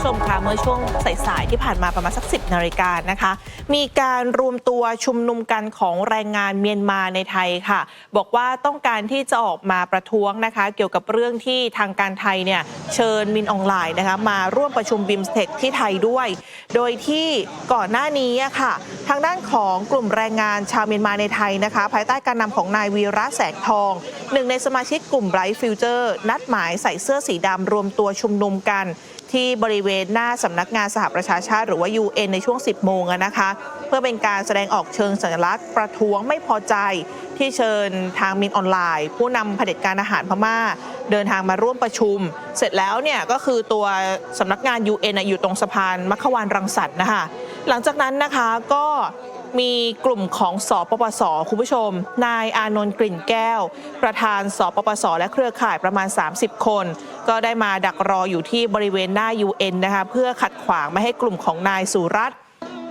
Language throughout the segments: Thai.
ผู้ชมคะเมื่อช่วงสายๆที่ผ่านมาประมาณสัก 10นาฬิกานะคะ มีการรวมตัวชุมนุมกันของแรงงานเมียนมาในไทยค่ะ บอกว่าต้องการที่จะออกมาประท้วงนะคะ เกี่ยวกับเรื่องที่ทางการไทยเนี่ยเชิญมินออนไลน์นะคะมาร่วมประชุมบิมสเทคที่ไทยด้วย โดยที่ก่อนหน้านี้ค่ะ ทางด้านของกลุ่มแรงงานชาวเมียนมาในไทยนะคะ ภายใต้การนำของนายวีระแสงทอง หนึ่งในสมาชิกกลุ่มไบรท์ฟิวเจอร์นัดหมายใส่เสื้อสีดำรวมตัวชุมนุมกัน ที่บริเวณหน้าสำนักงานสหประชาชาติหรือว่า UN ในช่วง 10 โมงนะคะ เพื่อเป็นการแสดงออกเชิงสัญลักษณ์ประท้วงไม่พอใจที่เชิญทางมินออนไลน์ ผู้นำเผด็จการอาหารพม่า เดินทางมาร่วมประชุม เสร็จแล้วเนี่ยก็คือตัวสำนักงาน UN อะอยู่ตรงสะพานมัขวานรังสรรค์นะคะหลังจากนั้นนะคะก็ มีกลุ่มของสปปส คุณผู้ชม นายอานนท์กลิ่นแก้ว ประธานสปปส และเครือข่ายประมาณ 30 คน ก็ได้มาดักรออยู่ที่บริเวณหน้า UN นะคะเพื่อขัดขวางไม่ให้กลุ่มของนายสุรัตน์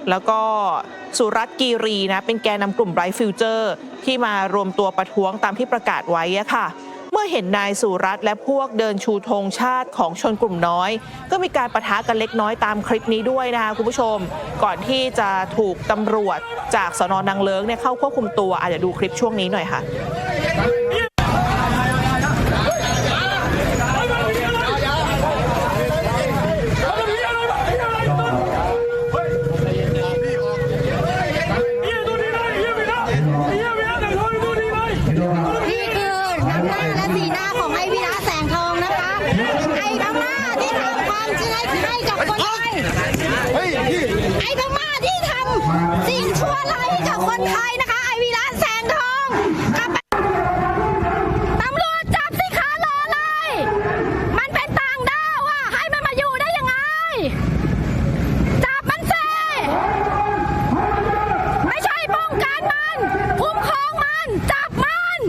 แล้วก็สุรัตน์กีรีนะเป็นแกนนำกลุ่มไบรท์ฟิวเจอร์ ที่มารวมตัวประท้วงตามที่ประกาศไว้ค่ะ เมื่อเห็นนายสุรัตน์และพวกเดินชูธงชาติของชนกลุ่มน้อย ก็มีการประทะกันเล็กน้อยตามคลิปนี้ด้วยนะคะคุณผู้ชม ก่อนที่จะถูกตำรวจจากสนนางเลิงเนี่ยเข้าควบคุมตัวอาจจะดูคลิปช่วงนี้หน่อยค่ะ ทำความชั่วให้กับคนไทยไอ้พม่าที่ทำสิ่งชั่วร้ายให้กับคนไทยนะคะ ไอ้วีระแสงทองกลับไปตำรวจจับสิคะรอเลย มันเป็นต่างด้าวอะให้มันมาอยู่ได้ยังไง จับมันเซ ไม่ใช่ป้องกันมัน คุ้มครองมัน จับมัน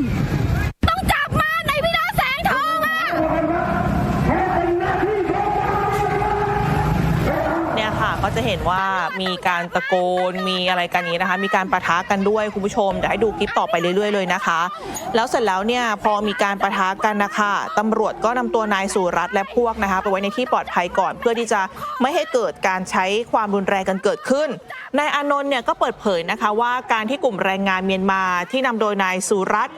ต้องจับมันในวินาแสงทองอะ เนี่ยค่ะก็จะเห็นว่า มีการตะโกนมีอะไรกันนี้นะคะ มีการประทะกันด้วยคุณผู้ชมเดี๋ยวให้ดูคลิปต่อไปเรื่อยๆเลยนะคะ แล้วเสร็จแล้วเนี่ยพอมีการประทะกันนะคะตำรวจก็นำตัวนายสุรัตน์และพวกนะคะ ไปไว้ในที่ปลอดภัยก่อนเพื่อที่จะไม่ให้เกิดการใช้ความรุนแรงกันเกิดขึ้นนายอานนท์เนี่ยก็เปิดเผยนะคะว่าการที่กลุ่มแรงงานเมียนมาที่นำโดยนายสุรัตน์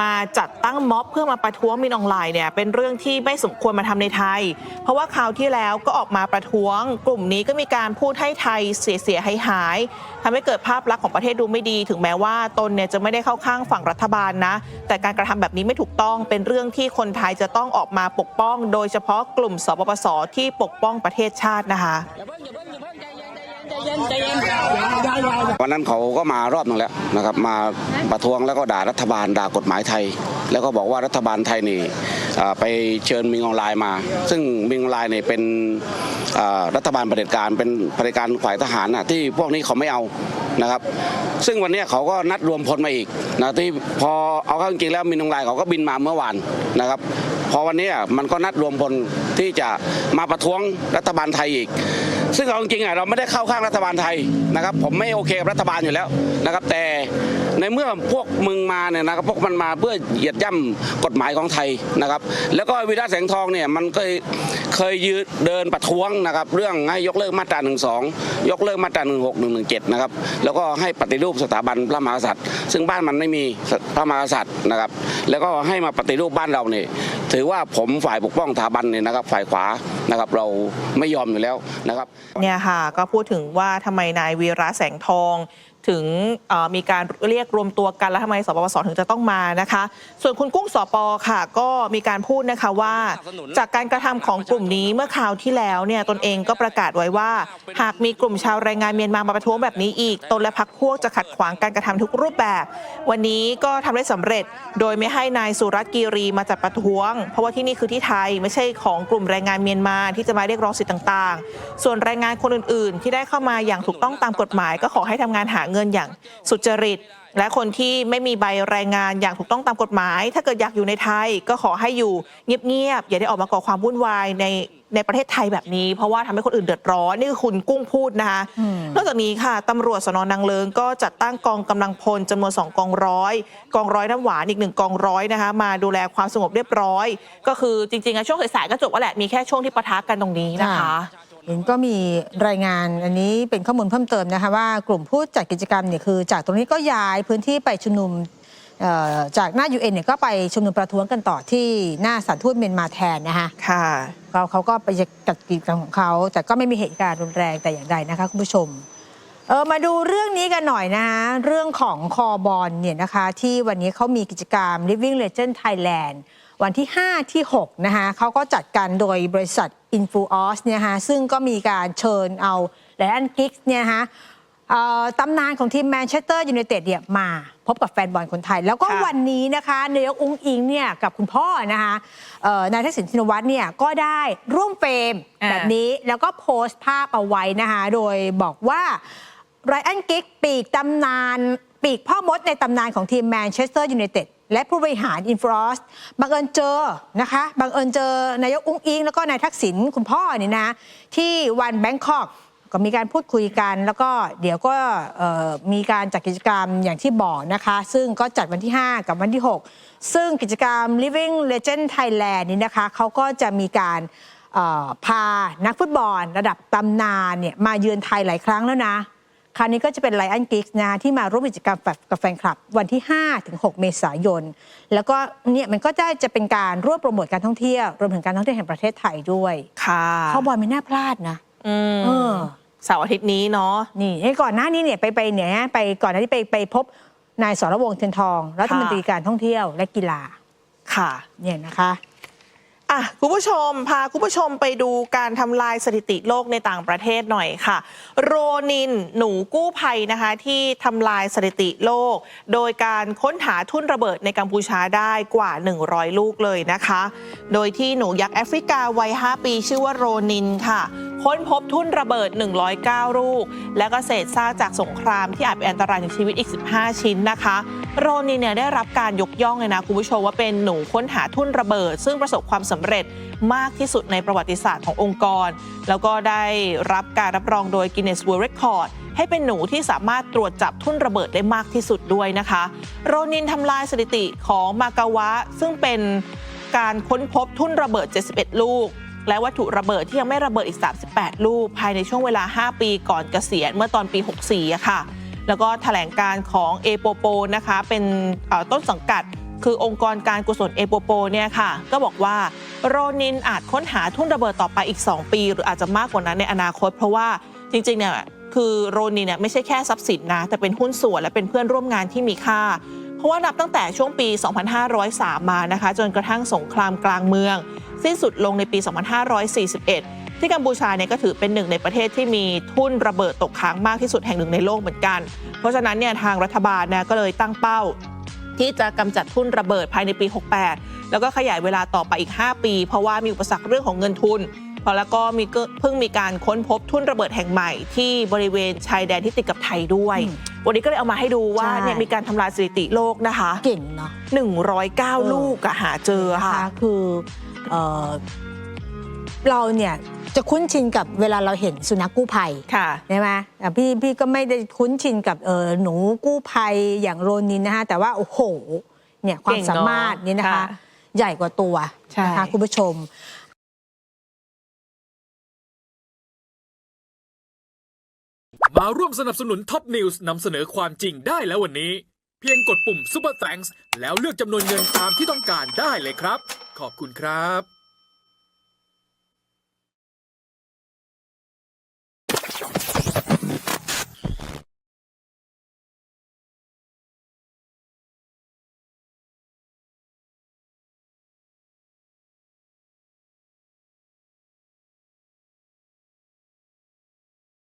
มาจัดตั้งม็อบเพื่อมาประท้วงมินออนไลน์เนี่ยเป็นเรื่องที่ไม่สมควรมาทำในไทย เพราะว่าคราวที่แล้วก็ออกมาประท้วง กลุ่มนี้ก็มีการพูดให้ไทยเสียเสียหายหายทำให้เกิดภาพลักษณ์ของประเทศดูไม่ดี ถึงแม้ว่าตนเนี่ยจะไม่ได้เข้าข้างฝั่งรัฐบาลนะ แต่การกระทำแบบนี้ไม่ถูกต้องเป็นเรื่องที่คนไทยจะต้องออกมาปกป้อง โดยเฉพาะกลุ่มสปปสที่ปกป้องประเทศชาตินะคะ วันนั้นเขาก็มารอบนึงแล้วนะครับมาประท้วงแล้วก็ด่ารัฐบาลด่ากฎหมายไทย แล้วก็บอกว่ารัฐบาลไทยนี่ไปเชิญมิงออนไลน์มา ซึ่งมิงออนไลน์เนี่ยเป็นรัฐบาลเผด็จการเป็นเผด็จการฝ่ายทหารน่ะที่พวกนี้เขาไม่เอานะครับ ซึ่งวันนี้เขาก็นัดรวมพลมาอีกนะที่พอเอาเข้าจริงแล้วมินออนไลน์เขาก็บินมาเมื่อวานนะครับ พอวันนี้มันก็นัดรวมพลที่จะมาประท้วงรัฐบาลไทยอีก ซึ่งเอาจริงๆอะเราไม่ได้เข้าข้างรัฐบาลไทยนะครับ ผมไม่โอเคกับรัฐบาลอยู่แล้วนะครับ แต่ในเมื่อพวกมึงมาเนี่ยนะครับพวกมันมาเพื่อเหยียดย่ำกฎหมายของไทยนะครับ แล้วก็วีระแสงทองเนี่ยมันเคยเคยยืนเดินประท้วงนะครับ เรื่องให้ยกเลิกมาตรา1นึยกเลิกมาตรา 1 6 1 1 7 นะครับ แล้วก็ให้ปฏิรูปสถาบันพระมหากษัตริย์ ซึ่งบ้านมันไม่มีพระมหากษัตริย์นะครับ แล้วก็ให้มาปฏิรูปบ้านเราเนี่ยถือว่าผมฝ่ายปกป้องสถาบันเนี่ยนะครับ ฝ่ายขวานะครับ เราไม่ยอมอยู่แล้วนะครับเนี่ยค่ะ ก็พูดถึงว่าทำไมนายวีระแสงทอง ถึงมีการเรียกรวมตัวกันแล้วทำไมสปปสถึงจะต้องมานะคะ ส่วนคุณกุ้งสปค่ะ ก็มีการพูดนะคะว่า จากการกระทำของกลุ่มนี้เมื่อคราวที่แล้วเนี่ยตนเองก็ประกาศไว้ว่า หากมีกลุ่มชาวแรงงานเมียนมามาประท้วงแบบนี้อีก ตนและพรรคพวกจะขัดขวางการกระทำทุกรูปแบบ วันนี้ก็ทำได้สำเร็จ โดยไม่ให้นายสุรัตน์กีรีมาจัดประท้วง เพราะว่าที่นี่คือที่ไทยไม่ใช่ของกลุ่มแรงงานเมียนมาที่จะมาเรียกร้องสิทธิ์ต่าง ๆ ส่วนแรงงานคนอื่น ๆ ที่ได้เข้ามาอย่างถูกต้องตามกฎหมาย ก็ขอให้ทำงานหาเงินอย่างสุจริต และคนที่ไม่มีใบแรงงานอย่างถูกต้องตามกฎหมาย ถ้าเกิดอยากอยู่ในไทยก็ขอให้อยู่เงียบๆอย่าได้ออกมาก่อความวุ่นวายในในประเทศไทยแบบนี้ เพราะว่าทำให้คนอื่นเดือดร้อน นี่คือคุณกุ้งพูดนะคะนอกจากนี้ค่ะตำรวจสนนางเลิงก็จัดตั้งกองกำลังพลจำนวน 2 กองร้อย กองร้อยน้ำหวานอีกหนึ่งกองร้อยนะคะมาดูแลความสงบเรียบร้อย ก็คือจริงๆอะช่วงสายๆก็จบว่าแหละมีแค่ช่วงที่ปะทะกันตรงนี้นะคะ เห็นก็มีรายงานอันนี้เป็นข้อมูลเพิ่มเติมนะคะว่ากลุ่มผู้จัดกิจกรรมเนี่ยคือ จากตรงนี้ก็ย้ายพื้นที่ไปชุมนุมจากหน้า UN เนี่ยก็ไปชุมนุมประท้วงกันต่อที่หน้าสถานทูตเมียนมาแทนนะคะค่ะเขาเขาก็ไปจัดกิจกรรมของเขาแต่ก็ไม่มีเหตุการณ์รุนแรงแต่อย่างใดนะคะคุณผู้ชมเออมาดูเรื่องนี้กันหน่อยนะคะเรื่องของคอบอลเนี่ยนะคะที่วันนี้เขามีกิจกรรม Living Legend Thailand วันที่ 5 ที่ 6 นะคะเขาก็จัดกันโดยบริษัท Influos เนี่ยนะคะซึ่งก็มีการเชิญเอาแลนด์กิกเนี่ยนะคะเอ่อตำนานของทีมแมนเชสเตอร์ยูไนเต็ดเนี่ยมาพบกับแฟนบอลคนไทย แล้วก็ค่ะวันนี้นะคะนายกอุ้งอิงเนี่ยกับคุณพ่อนะคะเอ่อนายทักษิณชินวัตรเนี่ยก็ได้ร่วมเฟรมอ่าแบบนี้แล้วก็โพสต์ภาพเอาไว้นะคะโดยบอกว่าไรอันกิกปีกตำนานปีกพ่อมดในตำนานของทีมแมนเชสเตอร์ยูไนเต็ด และผู้บริหารอินฟรอสบังเอิญเจอนะคะบังเอิญเจอนายกอุ้งอิง แล้วก็นายทักษิณคุณพ่อนี่นะ ที่วันแบงคอกก็มีการพูดคุยกัน แล้วก็เดี๋ยวก็มีการจัดกิจกรรมอย่างที่บอกนะคะ ซึ่งก็จัดวันที่ 5 กับวันที่ 6 ซึ่งกิจกรรม Living Legend Thailand นี่นะคะเขาก็จะมีการพานักฟุตบอล ระดับตำนานเนี่ยมาเยือนไทยหลายครั้งแล้วนะ คราวนี้ก็จะเป็นไลอ n นกิกนะที่มาร่วมกิจกรรมกับแฟนคลับ วันที่ 5 ถึง 6 เมษายน แล้วก็เนี่ยมันก็ได้จะเป็นการร่วมโปรโมทการท่องเที่ยวรวมถึงการท่องเที่ยวแห่งประเทศไทยด้วยค่ะเข้าบอลไม่น่าพลาดนะอืมเออเสาร์อาทิตย์นี้เนาะนี่ไอ้ก่อนหน้านี้เนี่ยไปไปเนี่ยไปก่อนหน้านี้ไปไปพบนายสรวงศ์เทียนทองรัฐมนตรีการท่องเที่ยวและกีฬาค่ะเนี่ยนะคะ อะคุณผู้ชม พาคุณผู้ชมไปดูการทำลายสถิติโลกในต่างประเทศหน่อยค่ะ โรนินหนูกู้ภัยนะคะ ที่ทำลายสถิติโลก โดยการค้นหาทุ่นระเบิดในกัมพูชาได้กว่า 100 ลูกเลยนะคะ โดยที่หนูยักษ์แอฟริกาวัย 5 ปีชื่อว่าโรนินค่ะ ค้นพบทุ่นระเบิด 109 ลูก และก็เศษซากจากสงครามที่อาจเป็นอันตรายถึงชีวิตอีก 15 ชิ้นนะคะ โรนินเนี่ยได้รับการยกย่องเลยนะคุณผู้ชมว่าเป็นหนูค้นหาทุ่นระเบิด ซึ่งประสบความสำเร็จมากที่สุดในประวัติศาสตร์ขององค์กร แล้วก็ได้รับการรับรองโดย Guinness World Record ให้เป็นหนูที่สามารถตรวจจับทุ่นระเบิดได้มากที่สุดด้วยนะคะ โรนินทำลายสถิติของมากาวะ ซึ่งเป็นการค้นพบทุ่นระเบิด 71 ลูก และวัตถุระเบิดที่ยังไม่ระเบิดอีก 38 ลูก ภายในช่วงเวลา 5 ปีก่อนเกษียณเมื่อตอนปี 64 ค่ะ แล้วก็แถลงการของเอโปโปนะคะเป็นต้นสังกัดคือองค์กรการกุศลเอโปโปเนี่ยค่ะ ก็บอกว่าโรนินอาจค้นหาทุ่นระเบิดต่อไปอีก 2 ปี หรืออาจจะมากกว่านั้นในอนาคต เพราะว่าจริงๆเนี่ยคือโรนินเนี่ยไม่ใช่แค่ทรัพย์สินนะ แต่เป็นหุ้นส่วนและเป็นเพื่อนร่วมงานที่มีค่า เพราะว่านับตั้งแต่ช่วงปี 2503 มานะคะ จนกระทั่งสงครามกลางเมือง สิ้นสุดลงในปี 2541 ที่กัมพูชาเนี่ยก็ถือเป็นหนึ่งในประเทศที่มีทุ่นระเบิดตกค้างมากที่สุดแห่งหนึ่งในโลกเหมือนกัน เพราะฉะนั้นเนี่ยทางรัฐบาลนะก็เลยตั้งเป้า ที่จะกำจัดทุ่นระเบิดภายในปี 68 แล้วก็ขยายเวลาต่อไปอีก 5 ปี เพราะว่ามีอุปสรรคเรื่องของเงินทุนพอแล้วก็มีก็เพิ่งมีการค้นพบทุ่นระเบิดแห่งใหม่ที่บริเวณชายแดนที่ติดกับไทยด้วยอืมวันนี้ก็เลยเอามาให้ดูว่าใช่เนี่ยมีการทำลายสถิติโลกนะคะ เก่งเนาะ109 ลูกอะหาเจอนะค่ะคะคือ เอ่อเราเนี่ยจะคุ้นชินกับเวลาเราเห็นสุนัขกู้ภัยค่ะ ใช่ไหมแต่พี่พี่ก็ไม่ได้คุ้นชินกับเออหนูกู้ภัยอย่างโรนินนะคะแต่ว่าโอ้โหเนี่ยความเก่งเนอะสามารถนี่นะคะ ค่ะใหญ่กว่าตัวใช่ นะคะคุณผู้ชมมาร่วมสนับสนุนท็อปนิวส์นำเสนอความจริงได้แล้ววันนี้ เพียงกดปุ่ม Super Thanks แล้วเลือกจำนวนเงินตามที่ต้องการได้เลยครับ ขอบคุณครับ